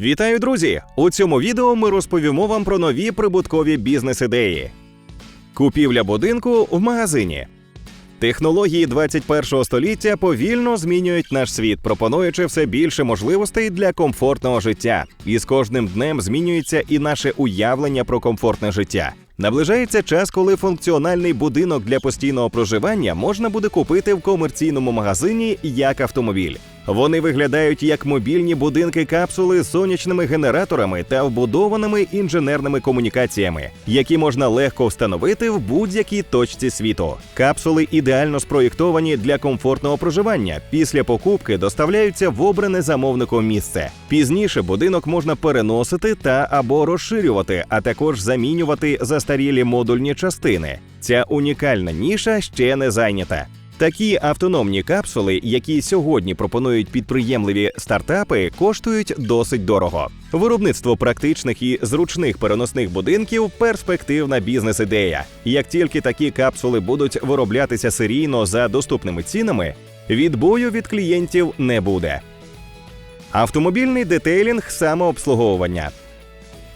Вітаю, друзі! У цьому відео ми розповімо вам про нові прибуткові бізнес-ідеї. Купівля будинку в магазині. Технології 21-го століття повільно змінюють наш світ, пропонуючи все більше можливостей для комфортного життя. І з кожним днем змінюється і наше уявлення про комфортне життя. Наближається час, коли функціональний будинок для постійного проживання можна буде купити в комерційному магазині як автомобіль. Вони виглядають як мобільні будинки капсули з сонячними генераторами та вбудованими інженерними комунікаціями, які можна легко встановити в будь-якій точці світу. Капсули ідеально спроєктовані для комфортного проживання. Після покупки доставляються в обране замовником місце. Пізніше будинок можна переносити та або розширювати, а також замінювати застарілі модульні частини. Ця унікальна ніша ще не зайнята. Такі автономні капсули, які сьогодні пропонують підприємливі стартапи, коштують досить дорого. Виробництво практичних і зручних переносних будинків перспективна бізнес-ідея. Як тільки такі капсули будуть вироблятися серійно за доступними цінами, відбою від клієнтів не буде. Автомобільний детейлінг самообслуговування.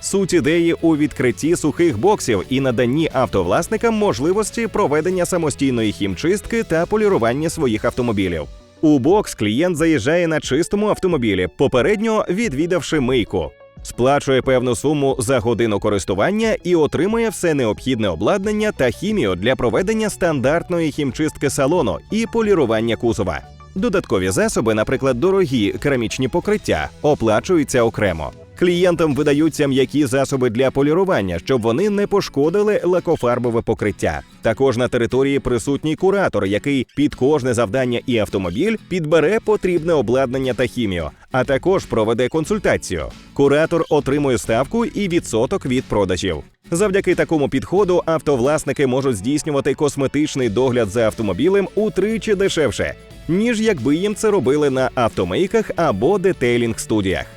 Суть ідеї у відкритті сухих боксів і наданні автовласникам можливості проведення самостійної хімчистки та полірування своїх автомобілів. У бокс клієнт заїжджає на чистому автомобілі, попередньо відвідавши мийку. Сплачує певну суму за годину користування і отримує все необхідне обладнання та хімію для проведення стандартної хімчистки салону і полірування кузова. Додаткові засоби, наприклад, дорогі керамічні покриття, оплачуються окремо. Клієнтам видаються м'які засоби для полірування, щоб вони не пошкодили лакофарбове покриття. Також на території присутній куратор, який під кожне завдання і автомобіль підбере потрібне обладнання та хімію, а також проведе консультацію. Куратор отримує ставку і відсоток від продажів. Завдяки такому підходу автовласники можуть здійснювати косметичний догляд за автомобілем утричі дешевше, ніж якби їм це робили на автомийках або детейлінг студіях.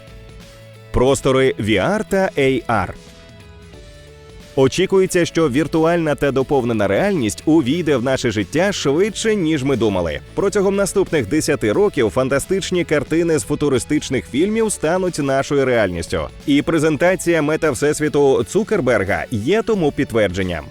Простори VR та AR. Очікується, що віртуальна та доповнена реальність увійде в наше життя швидше, ніж ми думали. Протягом наступних 10 років фантастичні картини з футуристичних фільмів стануть нашою реальністю. І презентація мета всесвіту Цукерберга є тому підтвердженням.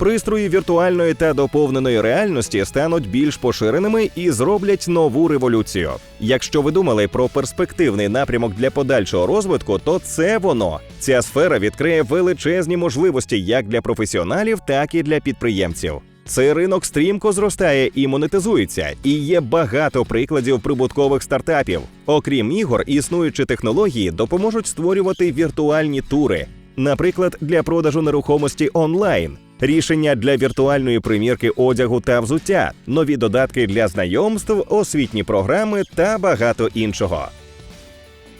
Пристрої віртуальної та доповненої реальності стануть більш поширеними і зроблять нову революцію. Якщо ви думали про перспективний напрямок для подальшого розвитку, то це воно. Ця сфера відкриє величезні можливості як для професіоналів, так і для підприємців. Цей ринок стрімко зростає і монетизується, і є багато прикладів прибуткових стартапів. Окрім ігор, існуючі технології допоможуть створювати віртуальні тури, наприклад, для продажу нерухомості онлайн рішення для віртуальної примірки одягу та взуття, нові додатки для знайомств, освітні програми та багато іншого.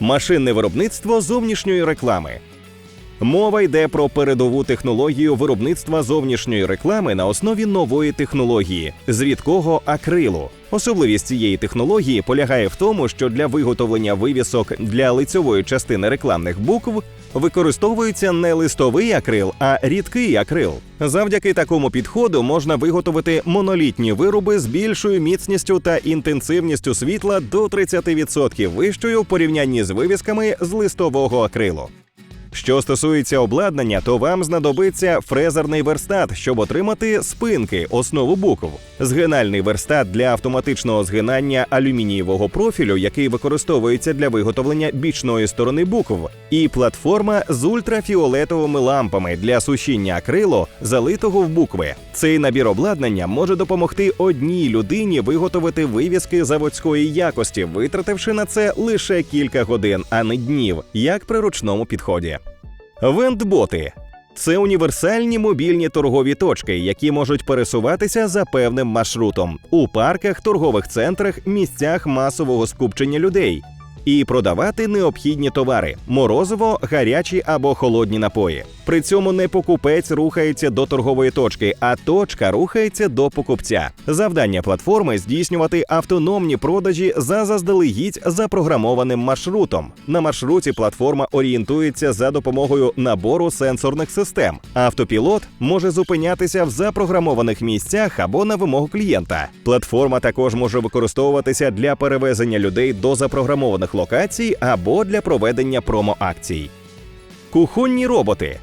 Машинне виробництво зовнішньої реклами. Мова йде про передову технологію виробництва зовнішньої реклами на основі нової технології з акрилу. Особливість цієї технології полягає в тому, що для виготовлення вивісок для лицьової частини рекламних букв використовується не листовий акрил, а рідкий акрил. Завдяки такому підходу можна виготовити монолітні вироби з більшою міцністю та інтенсивністю світла до 30% вищою в порівнянні з вивісками з листового акрилу. Що стосується обладнання, то вам знадобиться фрезерний верстат, щоб отримати спинки, основу букв, згинальний верстат для автоматичного згинання алюмінієвого профілю, який використовується для виготовлення бічної сторони букв, і платформа з ультрафіолетовими лампами для сушіння акрилу, залитого в букви. Цей набір обладнання може допомогти одній людині виготовити вивіски заводської якості, витративши на це лише кілька годин, а не днів, як при ручному підході. Вендботи це універсальні мобільні торгові точки, які можуть пересуватися за певним маршрутом. У парках, торгових центрах, місцях масового скупчення людей і продавати необхідні товари морозиво, гарячі або холодні напої. При цьому не покупець рухається до торгової точки, а точка рухається до покупця. Завдання платформи здійснювати автономні продажі за заздалегідь запрограмованим маршрутом. На маршруті платформа орієнтується за допомогою набору сенсорних систем. Автопілот може зупинятися в запрограмованих місцях або на вимогу клієнта. Платформа також може використовуватися для перевезення людей до запрограмованих рекламних локацій або для проведення промо-акцій. Кухонні роботи.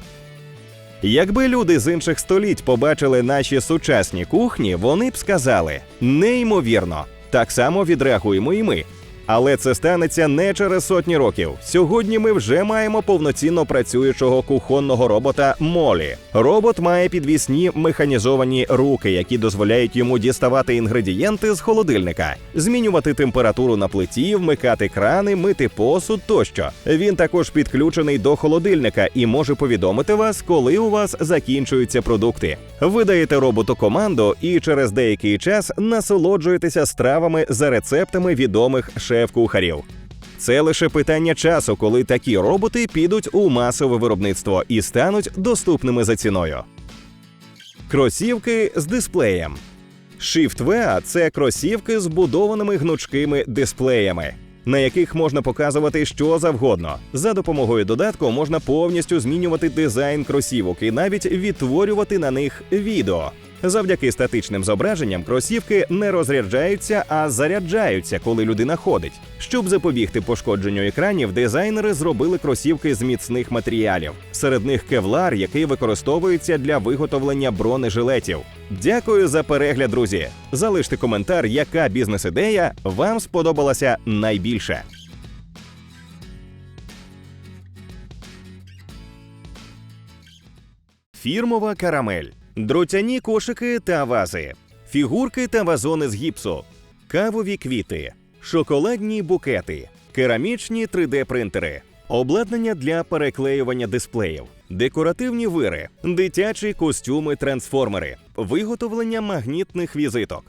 Якби люди з інших століть побачили наші сучасні кухні, вони б сказали неймовірно. Так само відреагуємо і ми. Але це станеться не через сотні років. Сьогодні ми вже маємо повноцінно працюючого кухонного робота Молі. Робот має підвісні механізовані руки, які дозволяють йому діставати інгредієнти з холодильника, змінювати температуру на плиті, вмикати крани, мити посуд тощо. Він також підключений до холодильника і може повідомити вас, коли у вас закінчуються продукти. Ви даєте роботу команду і через деякий час насолоджуєтеся стравами за рецептами відомих шеф-кухарів. Це лише питання часу, коли такі роботи підуть у масове виробництво і стануть доступними за ціною. Кросівки з дисплеєм. Shift-VA – це кросівки з будованими гнучкими дисплеями, на яких можна показувати що завгодно. За допомогою додатку можна повністю змінювати дизайн кросівок і навіть відтворювати на них відео. Завдяки статичним зображенням кросівки не розряджаються, а заряджаються, коли людина ходить. Щоб запобігти пошкодженню екранів, дизайнери зробили кросівки з міцних матеріалів. Серед них кевлар, який використовується для виготовлення бронежилетів. Дякую за перегляд, друзі. Залиште коментар, яка бізнес-ідея вам сподобалася найбільше. Фірмова карамель, дротяні кошики та вази, фігурки та вазони з гіпсу, кавові квіти, шоколадні букети, керамічні 3D-принтери, обладнання для переклеювання дисплеїв, декоративні вири, дитячі костюми-трансформери, виготовлення магнітних візиток,